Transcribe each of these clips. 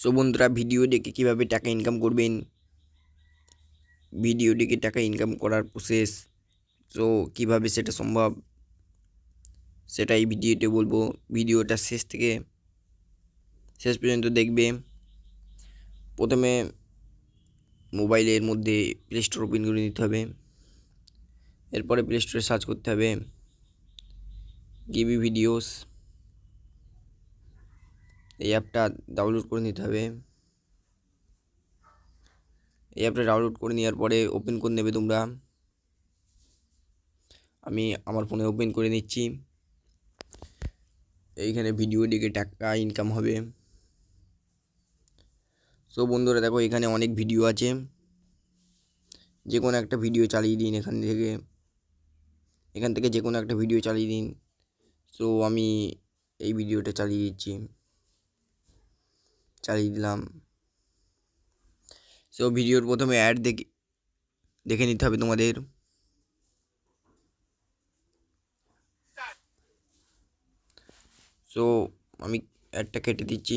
So বন্ধুরা video দেখে কীভাবে টাকা ইনকাম করবেন? ভিডিও দেখে টাকা ইনকাম করার প্রসেস সো কীভাবে সেটা সম্ভব? সেটা এই ভিডিওতে বলব। ভিডিওটা শেষ থেকে শেষ পর্যন্ত দেখবে। প্রথমে মোবাইলের মধ্যে প্লে স্টোর ওপেন করে নিতে হবে। এরপরে প্লে স্টোরে সার্চ করতে হবে। গিবি ভিডিওস এই অ্যাপটা ডাউনলোড করে নিতে হবে। এই অ্যাপটা ডাউনলোড করে নেওয়ার পরে ওপেন করে নেবে তোমরা। আমি আমার ফোনে ওপেন করে নিচ্ছি। এইখানে ভিডিও দেখে টাকা ইনকাম হবে। সো বন্ধুরা দেখো, এখানে অনেক ভিডিও আছে। যে কোনো একটা ভিডিও চালিয়ে দিন এখান থেকে। এখান থেকে যে কোনো একটা ভিডিও চালিয়ে দিন। সো আমি এই ভিডিওটা চালিয়ে দিচ্ছি। চালিয়ে দিলাম। সো ভিডিওর প্রথমে অ্যাড দেখে দেখে নিতে হবে তোমাদের। সো আমি অ্যাডটা কেটে দিচ্ছি।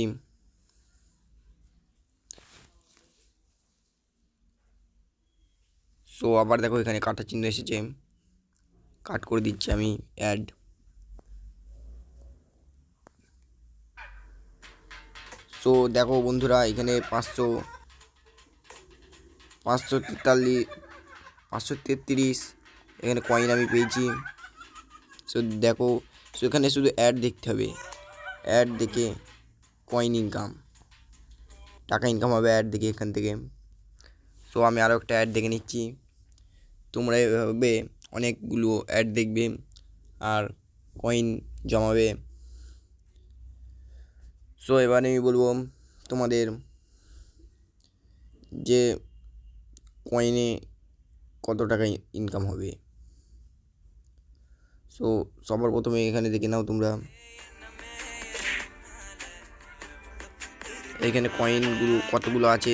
সো আবার দেখো এখানে কাটার চিহ্ন এসেছে। কাট করে দিচ্ছি আমি অ্যাড সো দেখো বন্ধুরা, এখানে পাঁচশো পাঁচশো তেতাল্লিশ, পাঁচশো তেত্রিশ, এখানে কয়েন আমি পেয়েছি। সো দেখো সো এখানে শুধু অ্যাড দেখতে হবে। অ্যাড দেখে কয়েন ইনকাম টাকা ইনকাম হবে অ্যাড দেখে এখান থেকে। সো আমি আরও একটা অ্যাড দেখে নিচ্ছি। তোমরা এভাবে অনেকগুলো অ্যাড দেখবে, আর কয়েন জমাবে। সো এবার আমি বলব তোমাদের যে কয়েনে কত টাকা ইনকাম হবে। সো সবার প্রথমে এখানে দেখে নাও তোমরা। এখানে কয়েনগুলো কতগুলো আছে,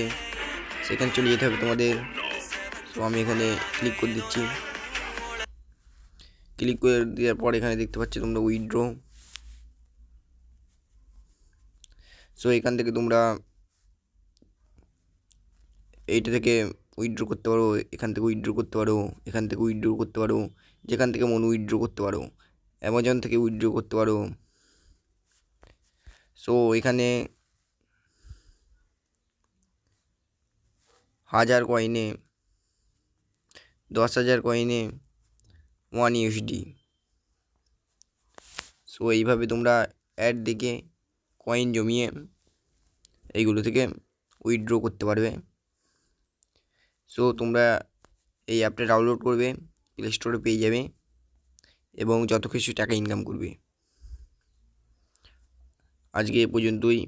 সেখানে চলে যেতে হবে তোমাদের। সো আমি এখানে ক্লিক করে দিচ্ছি। ক্লিক করে দেওয়ার পর এখানে দেখতে পাচ্ছি তোমরা উইথড্র সো এখান থেকে তোমরা এইটা থেকে উইথড্র করতে পারো, এখান থেকে উইথড্র করতে পারো, এখান থেকে উইথড্র করতে পারো, যেখান থেকে মন উইথড্র করতে পারো অ্যামাজন থেকে উইথড্র করতে পারো। সো এখানে হাজার কয়েনে দশ হাজার কয়েনে ওয়ান ইউএসডি সো এইভাবে তোমরা অ্যাড দেখে কয়েন জমিয়ে এইগুলো থেকে উইথড্র করতে পারবে। সো তোমরা এই অ্যাপটা ডাউনলোড করবে প্লে স্টোরে পেয়ে যাবে এবং যত কিছু টাকা ইনকাম করবে। আজকে এ পর্যন্তই।